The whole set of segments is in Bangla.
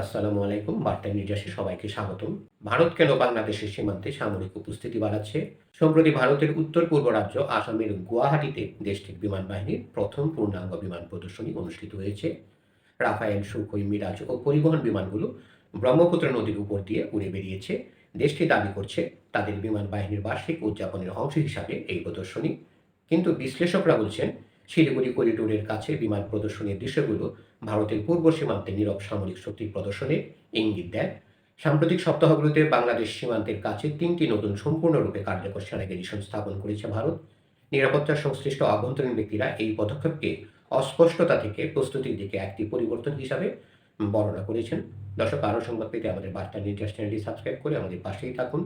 আসসালামু আলাইকুম বার্তা নির্যাসে সবাইকে স্বাগতম। ভারত কেন বাংলাদেশের সীমান্তে সামরিক উপস্থিতি বাড়াচ্ছে? সম্প্রতি ভারতের উত্তর পূর্ব রাজ্য আসামের গুয়াহাটিতে দেশটির বিমান বাহিনীর প্রথম পূর্ণাঙ্গ বিমান প্রদর্শনী অনুষ্ঠিত হয়েছে। রাফায়েল সুখই মিরাজ ও পরিবহন বিমানগুলো ব্রহ্মপুত্র নদীর উপর দিয়ে উড়ে বেরিয়েছে দেশটি দাবি করছে, তাদের বিমান বাহিনীর বার্ষিক উদযাপনের অংশ হিসাবে এই প্রদর্শনী। কিন্তু বিশ্লেষকরা বলছেন শিলিগুড়ি করিডোরের কাছে বিমান প্রদর্শনীর দৃশ্যগুলো ভারতের পূর্ব সীমান্তে নীরব সামরিক শক্তির প্রদর্শনে ইঙ্গিত দেয়। সাম্প্রতিক সপ্তাহগুলোতে বাংলাদেশ সীমান্তের কাছে তিনটি নতুন সম্পূর্ণরূপে কার্যকর সেনা গ্যারিসন স্থাপন করেছে ভারত। নিরাপত্তা সংশ্লিষ্ট আভ্যন্তরীণ ব্যক্তিরা এই পদক্ষেপকে অস্পষ্টতা থেকে প্রস্তুতির দিকে একটি পরিবর্তন হিসাবে বর্ণনা করেছেন। দর্শক, আরও সংবাদ পেতে আমাদের বার্তা নির্দেশ চ্যানেলটি সাবস্ক্রাইব করে আমাদের পাশেই থাকুন।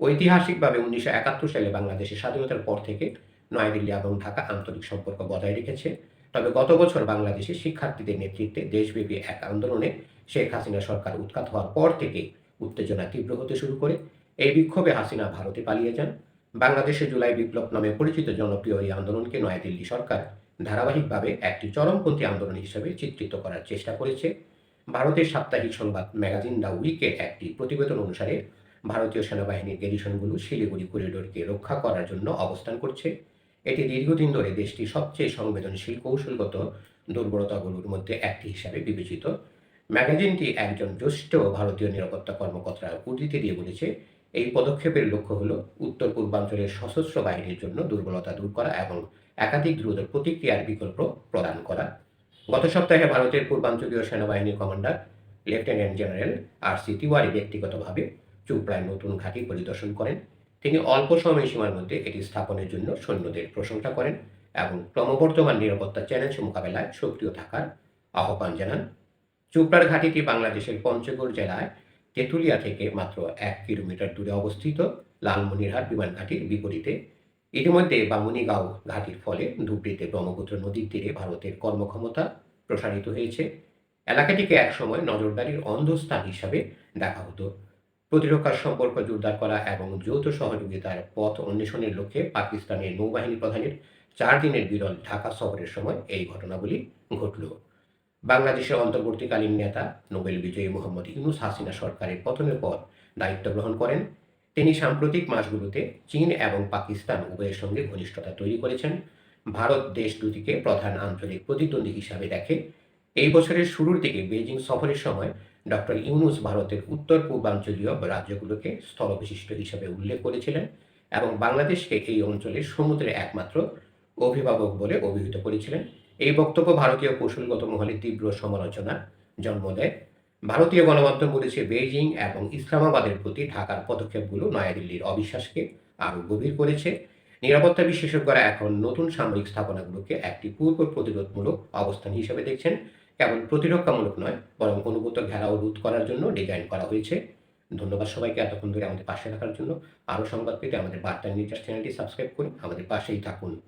ঐতিহাসিকভাবে উনিশশো একাত্তর সালে বাংলাদেশের স্বাধীনতার পর থেকে নয়াদিল্লি এবং ঢাকা আন্তরিক সম্পর্ক বজায় রেখেছে। তবে গত বছর বাংলাদেশে শিক্ষার্থীদের নেতৃত্বে দেশব্যাপী এক আন্দোলনে শেখ হাসিনা সরকার উৎখাত হওয়ার পর থেকে উত্তেজনা তীব্র হতে শুরু করে। এই বিক্ষোভে হাসিনা ভারতে পালিয়ে যান। বাংলাদেশে জুলাই বিপ্লব নামে পরিচিত জনপ্রিয় এই আন্দোলনকে নয়াদিল্লি সরকার ধারাবাহিকভাবে একটি চরমপন্থী আন্দোলন হিসেবে চিত্রিত করার চেষ্টা করেছে। ভারতের সাপ্তাহিক সংবাদ ম্যাগাজিন দ্য উইকের একটি প্রতিবেদন অনুসারে ভারতীয় সেনাবাহিনীর গেরিশনগুলো শিলিগুড়ি করিডোরকে রক্ষা করার জন্য অবস্থান করছে। এটি দীর্ঘদিন ধরে দেশটির সবচেয়ে সংবেদনশীল কৌশলগত দুর্বলতাগুলোর মধ্যে একটি হিসাবে বিবেচিত। ম্যাগাজিনটি একজন জ্যেষ্ঠ ভারতীয় নিরাপত্তা কর্মকর্তার উদ্ধৃতি দিয়ে বলেছে, এই পদক্ষেপের লক্ষ্য হল উত্তর পূর্বাঞ্চলের সশস্ত্র বাহিনীর জন্য দুর্বলতা দূর করা এবং একাধিক দ্রুত প্রতিক্রিয়ার বিকল্প প্রদান করা। গত সপ্তাহে ভারতের পূর্বাঞ্চলীয় সেনাবাহিনীর commander, lieutenant general R C Tiwari ব্যক্তিগতভাবে চুপড়ায় নতুন ঘাঁটি পরিদর্শন করেন। তিনি অল্প সময় সীমার মধ্যে এটি স্থাপনের জন্য সৈন্যদের প্রশংসা করেন এবং ক্রমবর্ধমান নিরাপত্তা চ্যালেঞ্জ মোকাবেলায় সক্রিয় থাকার আহ্বান জানান। চুপড়ার ঘাটিটি বাংলাদেশের পঞ্চগড় জেলায় তেঁতুলিয়া থেকে মাত্র এক কিলোমিটার দূরে অবস্থিত। লালমনিরহাট বিমান ঘাটির বিপরীতে ইতিমধ্যে বামুনিগাঁও ঘাটির ফলে ধুবড়িতে ব্রহ্মপুত্র নদীর তীরে ভারতের কর্মক্ষমতা প্রসারিত হয়েছে। এলাকাটিকে একসময় নজরদারির অন্ধস্থান হিসাবে দেখা হতো। প্রতিরক্ষার সম্পর্ক জোরদার করা এবং যৌথ সহযোগিতার পথ অন্বেষণের লক্ষ্যে পাকিস্তানের নৌবাহিনী প্রধানের চার দিনের বিরল ঢাকা সফরের সময় এই ঘটনাগুলি ঘটল। বাংলাদেশের অন্তর্বর্তীকালীন নেতা নোবেল বিজয়ী মোহাম্মদ ইউনুস হাসিনা সরকারের পতনের পর দায়িত্ব গ্রহণ করেন। তিনি সাম্প্রতিক মাসগুলোতে চীন এবং পাকিস্তান উভয়ের সঙ্গে ঘনিষ্ঠতা তৈরি করেছেন। ভারত দেশ দুটিকে প্রধান আঞ্চলিক প্রতিদ্বন্দ্বী হিসাবে দেখে এই বছরের শুরুর দিকে বেজিং সফরের সময় ডক্টর ইউনুস ভারতের উত্তর পূর্বাঞ্চলীয় রাজ্যগুলোকে স্থলবিশিষ্ট হিসাবে উল্লেখ করেছিলেন এবং বাংলাদেশকে এই অঞ্চলের সমুদ্রের একমাত্র অভিভাবক বলে অভিহিত করেছিলেন। এই বক্তব্য ভারতীয় কৌশলগত মহলে তীব্র সমালোচনার জন্ম দেয়। ভারতীয় গণমাধ্যম বলেছে, বেইজিং এবং ইসলামাবাদের প্রতি ঢাকার পদক্ষেপগুলো নয়াদিল্লির অবিশ্বাসকে আরও গভীর করেছে। নিরাপত্তা বিশেষজ্ঞরা এখন নতুন সামরিক স্থাপনাগুলোকে একটি পূর্ব প্রতিরোধমূলক অবস্থান হিসেবে দেখছেন। কেবল প্রতিরক্ষামূলক নয়, বরং অনুভূত ঘেরাও রোধ করার জন্য ডিজাইন করা হয়েছে। ধন্যবাদ সবাইকে এতক্ষণ ধরে আমাদের পাশে থাকার জন্য। আরও সংবাদ পেতে আমাদের বার্তা নিউজ চ্যানেলটি সাবস্ক্রাইব করুন। আমাদের পাশেই থাকুন।